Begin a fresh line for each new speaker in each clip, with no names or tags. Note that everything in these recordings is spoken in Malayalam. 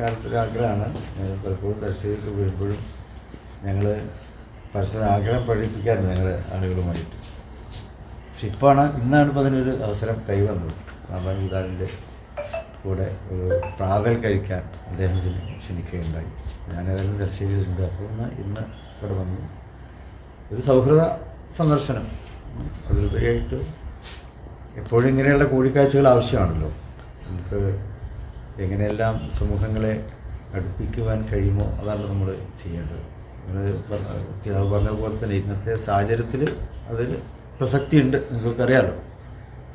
കാലത്തൊരു ആഗ്രഹമാണ്. പലപ്പോഴും തലശ്ശേരിക്ക് വരുമ്പോഴും ഞങ്ങൾ പരസ്പരം ആഗ്രഹം പഠിപ്പിക്കാറുണ്ട് ഞങ്ങളുടെ ആളുകളുമായിട്ട്. പക്ഷെ ഇപ്പോഴാണ് ഇന്നാണ് ഇപ്പോൾ അതിനൊരു അവസരം കൈവന്നത്. പിതാവിന്റെ കൂടെ ഒരു പ്രാതൽ കഴിക്കാൻ അദ്ദേഹത്തിന് ക്ഷണിക്കുകയുണ്ടായി. ഞാനേതായാലും തലശ്ശേരിയിലുണ്ട് അപ്പോൾ ഇന്ന് ഇന്ന് ഇവിടെ വന്നു. ഒരു സൗഹൃദ സന്ദർശനം. അതിലുപരിയായിട്ട് എപ്പോഴും ഇങ്ങനെയുള്ള കൂടിക്കാഴ്ചകൾ ആവശ്യമാണല്ലോ. നമുക്ക് എങ്ങനെയെല്ലാം സമൂഹങ്ങളെ അടുപ്പിക്കുവാൻ കഴിയുമോ അതാണ് നമ്മൾ ചെയ്യേണ്ടത്. പിതാവ് പറഞ്ഞ പോലെ തന്നെ ഇന്നത്തെ സാഹചര്യത്തിൽ അതിൽ പ്രസക്തിയുണ്ട്. നിങ്ങൾക്കറിയാലോ.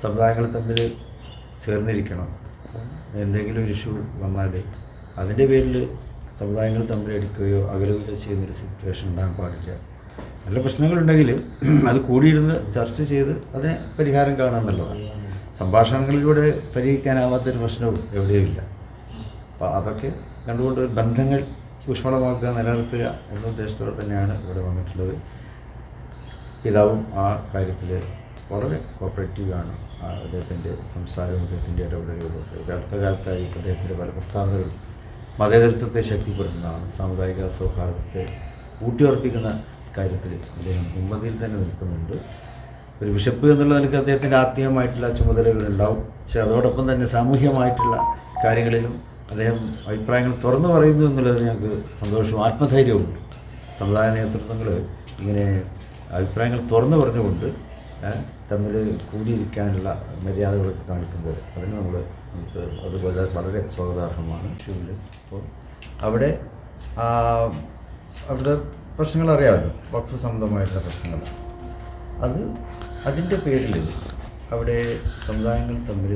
സമുദായങ്ങൾ തമ്മിൽ ചേർന്നിരിക്കണം. എന്തെങ്കിലും ഒരു ഇഷ്യൂ വന്നാൽ അതിന്റെ പേരിൽ സമുദായങ്ങൾ തമ്മിൽ അടിക്കുകയോ അകലുകയോ ചെയ്യുന്നൊരു സിറ്റുവേഷൻ ഉണ്ടാകാൻ പാടില്ല. നല്ല പ്രശ്നങ്ങളുണ്ടെങ്കിൽ അത് കൂടിയിരുന്ന് ചർച്ച ചെയ്ത് അതിന് പരിഹാരം കാണാമെന്നുള്ളതാണ് സംഭാഷണങ്ങളിലൂടെ പരിഹരിക്കാനാവാത്തൊരു പ്രശ്നവും എവിടെയുമില്ല. അപ്പോൾ അതൊക്കെ കണ്ടുകൊണ്ട് ബന്ധങ്ങൾ ഊഷ്മളമാക്കുക നിലനിർത്തുക എന്ന ഉദ്ദേശത്തോടെ തന്നെയാണ് ഇവിടെ വന്നിട്ടുള്ളത്. പിതാവും ആ കാര്യത്തിൽ വളരെ കോപ്പറേറ്റീവാണ്. അദ്ദേഹത്തിന്റെ സംസാരവും അദ്ദേഹത്തിന്റെ ഇടപെടലുകളും അടുത്ത കാലത്തായി അദ്ദേഹത്തിന്റെ പല പ്രസ്താവനകളും മതേതരത്വത്തെ ശക്തിപ്പെടുത്തുന്നതാണ് സാമുദായിക സൗഹാർദ്ദത്തെ ഊട്ടിയുറപ്പിക്കുന്ന കാര്യത്തിൽ അദ്ദേഹം മുമ്പതിൽ തന്നെ നിൽക്കുന്നുണ്ട്. ഒരു ബിഷപ്പ് എന്നുള്ള നിലയ്ക്ക് അദ്ദേഹത്തിന്റെ ആത്മീയമായിട്ടുള്ള ചുമതലകളുണ്ടാവും പക്ഷെ അതോടൊപ്പം തന്നെ സാമൂഹ്യമായിട്ടുള്ള കാര്യങ്ങളിലും അദ്ദേഹം അഭിപ്രായങ്ങൾ തുറന്നു പറയുന്നു എന്നുള്ളത് ഞങ്ങൾക്ക് സന്തോഷവും ആത്മധൈര്യവും ഉണ്ട്. സമുദായ നേതൃത്വങ്ങൾ ഇങ്ങനെ അഭിപ്രായങ്ങൾ തുറന്നു പറഞ്ഞുകൊണ്ട് തമ്മിൽ കൂടിയിരിക്കാനുള്ള മര്യാദകളൊക്കെ കാണിക്കുമ്പോൾ അതിന് നമ്മൾ നമുക്ക് അത് വളരെ വളരെ സ്വാഗതാർഹമാണ്. ഷൂവിൽ അപ്പോൾ അവിടെ അവിടെ പ്രശ്നങ്ങൾ അറിയാമല്ലോ? വഖഫ് സംബന്ധമായിട്ടുള്ള പ്രശ്നങ്ങൾ. അത് അതിന്റെ പേരിൽ അവിടെ സമുദായങ്ങൾ തമ്മിൽ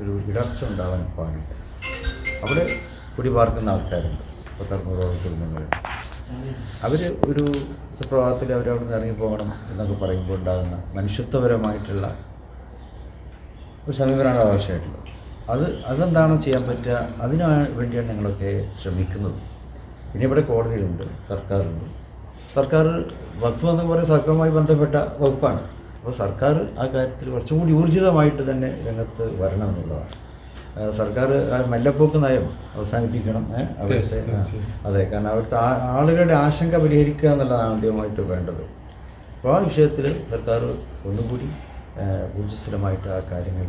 ഒരു ഇടർച്ച ഉണ്ടാവാൻ പാടില്ല. അവിടെ കുടിപാർക്കുന്ന ആൾക്കാരുണ്ട്. പത്തറുന്നൂറോളം കുടുംബങ്ങൾ. അവർ ഒരു സുപ്രഭാതത്തിൽ അവരവിടെ നിന്ന് ഇറങ്ങി പോകണം എന്നൊക്കെ പറയുമ്പോൾ ഉണ്ടാകുന്ന മനുഷ്യത്വപരമായിട്ടുള്ള ഒരു സമീപനമാണ് ആവശ്യമായിട്ടുള്ളത്. അത് അതെന്താണോ ചെയ്യാൻ പറ്റുക അതിനു വേണ്ടിയാണ് ഞങ്ങളൊക്കെ ശ്രമിക്കുന്നത്. പിന്നെ ഇവിടെ കോടതിയിലുണ്ട് സർക്കാരുണ്ട് സർക്കാർ വഖഫ് എന്ന് പറയുന്ന സർക്കാരുമായി ബന്ധപ്പെട്ട വകുപ്പാണ്. അപ്പോൾ സർക്കാർ ആ കാര്യത്തിൽ കുറച്ചും കൂടി ഊർജിതമായിട്ട് തന്നെ രംഗത്ത് വരണം എന്നുള്ളതാണ്. സർക്കാർ മല്ലപ്പോക്ക് നയം അവസാനിപ്പിക്കണം അവിടുത്തെ അതെ കാരണം അവിടുത്തെ ആളുകളുടെ ആശങ്ക പരിഹരിക്കുക എന്നുള്ളതാണ് ആദ്യമായിട്ട് വേണ്ടത്. അപ്പോൾ ആ വിഷയത്തിൽ സർക്കാർ ഒന്നുകൂടി ഊർജസ്വലമായിട്ട് ആ കാര്യങ്ങൾ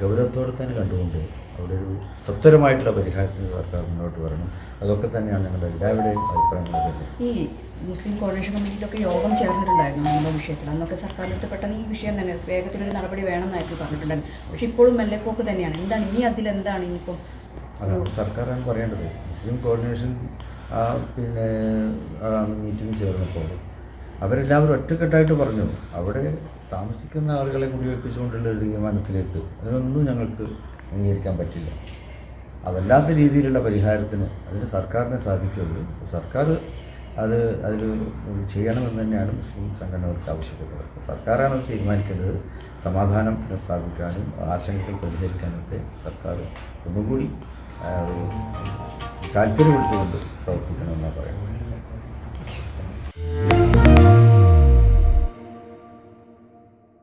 ഗൗരവത്തോടെ തന്നെ കണ്ടുകൊണ്ട് അവിടെ ഒരു സത്വരമായിട്ടുള്ള പരിഹാരത്തിന് സർക്കാർ മുന്നോട്ട് വരണം. അതൊക്കെ തന്നെയാണ് ഞങ്ങളുടെ എല്ലാവരുടെയും അഭിപ്രായങ്ങൾ തന്നെ.
ഈ മുസ്ലിം കോർഡിനേഷൻ കമ്മിറ്റിയിലൊക്കെ യോഗം ചേർന്നിട്ടുണ്ടായിരുന്നു നമ്മുടെ വിഷയത്തിൽ. അന്നൊക്കെ സർക്കാരിനടുത്ത് പെട്ടെന്ന് ഈ വിഷയം തന്നെ വേഗത്തിലൊരു നടപടി വേണമെന്നായിരുന്നു പറഞ്ഞിട്ടുണ്ടായിരുന്നു പക്ഷേ ഇപ്പോഴും മെല്ലെപ്പോക്ക് തന്നെയാണ്. എന്താണ് ഇനി അതിലെന്താണ് ഇനിയിപ്പം
അതാണ് സർക്കാരാണ് പറയേണ്ടത്. മുസ്ലിം കോർഡിനേഷൻ പിന്നെ മീറ്റിംഗ് ചേർന്നപ്പോൾ അവരെല്ലാവരും ഒറ്റക്കെട്ടായിട്ട് പറഞ്ഞു അവിടെ താമസിക്കുന്ന ആളുകളെ കുടിവെപ്പിച്ചുകൊണ്ടുള്ള ഒരു തീരുമാനത്തിലേക്ക് അതിനൊന്നും ഞങ്ങൾക്ക് അംഗീകരിക്കാൻ പറ്റില്ല. അതല്ലാത്ത രീതിയിലുള്ള പരിഹാരത്തിന് അതിന് സർക്കാരിനെ സാധിക്കുള്ളൂ. സർക്കാർ അത് അതിൽ ചെയ്യണമെന്ന് തന്നെയാണ് മുസ്ലിം സംഘടനകൾക്ക് ആവശ്യപ്പെട്ടത്. സർക്കാരാണ് തീരുമാനിക്കേണ്ടത്. സമാധാനം സ്ഥാപിക്കാനും ആശങ്കകൾ പരിഹരിക്കാനൊക്കെ സർക്കാർ ഒന്നുകൂടി താല്പര്യമെടുത്തുകൊണ്ട് പറയുന്നത്